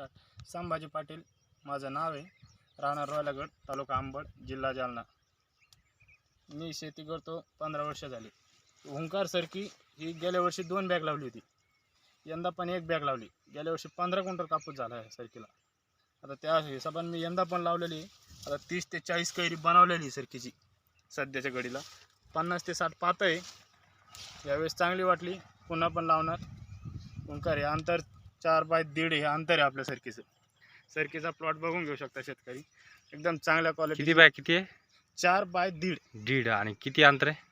Start Sambhaji Patil माझं नाव आहे. राहणार रोयलागड तालुका आंबड जिल्हा जालना. मी शेती करतो पंधरा वर्ष झाली. ओंकार सरकी ही गेल्या वर्षी दोन बॅग लावली होती. यंदा पण एक बॅग लावली. गेल्या वर्षी पंधरा क्विंटल कापूस झाला आहे सरकीला. आता त्या हिशोबाने मी यंदा पण लावलेली आता तीस ते चाळीस कैरी बनवलेली सरकीची सध्याच्या घडीला. पन्नास ते साठ पात आहे यावेळेस चांगली वाटली. पुन्हा पण लावणार. ओंकार हे अंतर चार बाय दीड हे अंतर आहे आपल्या सरकीचं सरकीचा प्लॉट बघून घेऊ शकता शेतकरी. एकदम चांगल्या क्वालिटी किती बाय किती आहे? चार बाय दीड. दीड आणि किती अंतर आहे?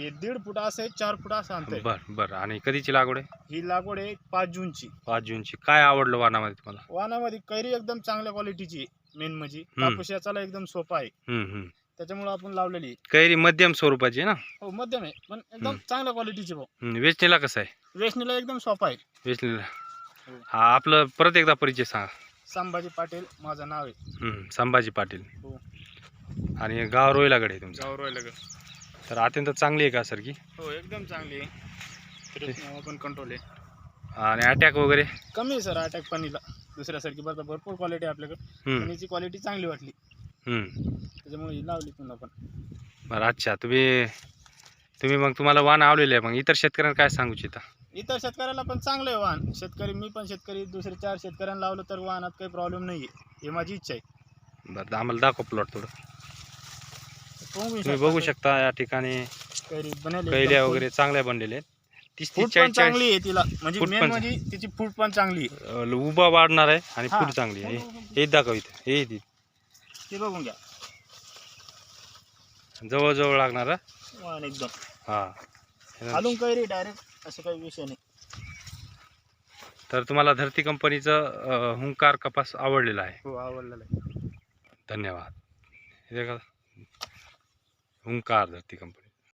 हे दीड फूट असं आहे चार फूट असं अंतर आहे. बर बर. आणि कधीची लागवड आहे? ही लागवड आहे पाच जूनची. पाच जूनची. काय आवडलं वानामध्ये तुम्हाला? वानामध्ये कैरी एकदम चांगल्या क्वालिटीची मेन म्हणजे. हम्म. कापूस याचाला एकदम सोपा आहे. हम्म, हम्म. त्याच्यामुळे आपण लावलेली आहे. कैरी मध्यम स्वरूपाची आहे ना? हो मध्यम आहे पण एकदम हम्म. चांगल्या क्वालिटीची भाऊ. हम्म, वेचणीला कसं आहे? वेचणीला एकदम सोपा आहे. वेचणीला. हो. आपलं परत एकदा परिचय सांगा. संभाजी पाटील माझं नाव आहे. हम्म, संभाजी पाटील. हो. आणि गाव रोहिलाकडे आहे तुमचं. गाव रोयला तर अत्यंत चांगली आहे का सर की? हो एकदम चांगली आहे. तर पण कंट्रोल आहे. आणि अटॅक वगैरे? कमी आहे सर अटॅक पनीला दुसऱ्यासारखी बरं भरपूर क्वालिटी आहे आपल्याकडे. हम्म, पनीची क्वालिटी चांगली वाटली. हम्म. त्याच्यामुळे ही लावली पुन्हा पण. बरं अच्छा. तुम्ही तुम्ही मग तुम्हाला वाण आवलेले आहे. मग इतर शेतकऱ्यांना काय सांगू इच्छिता? इतर शेतकऱ्याला पण चांगलं आहे वाहन. शेतकरी मी पण शेतकरी दुसरे चार शेतकऱ्यांना लावलं तर वाहनात काही प्रॉब्लेम नाही आहे हे माझी इच्छा आहे. बरं आम्हाला दाखव प्लॉट थोडं. तुम्ही बघू शकता या ठिकाणी कैरी बनवली कैल्या वगैरे चांगल्या बनलेल्या आहेत. तीस तीस फूट पण चाळीस चाळीस चांगली आहे तिला. म्हणजे फूट मेन पण- म्हणजे तिची फूट पण चांगली आहे. अं, उभा वाढणार आहे आणि हा. फूट चांगली आहे. हे- हे दाखव इथे. हे इथे. ते बघून घ्या. जवळजवळ लागणार हा? वाहन एकदम. हा. खालून कैरी डायरेक्ट असं काही विषय नाही. तर तुम्हाला धरती कंपनीचं हुंकार कपास आवडलेला आहे. हो आवडलेलं आहे. धन्यवाद. हे का हुंकार धरती कंपनी.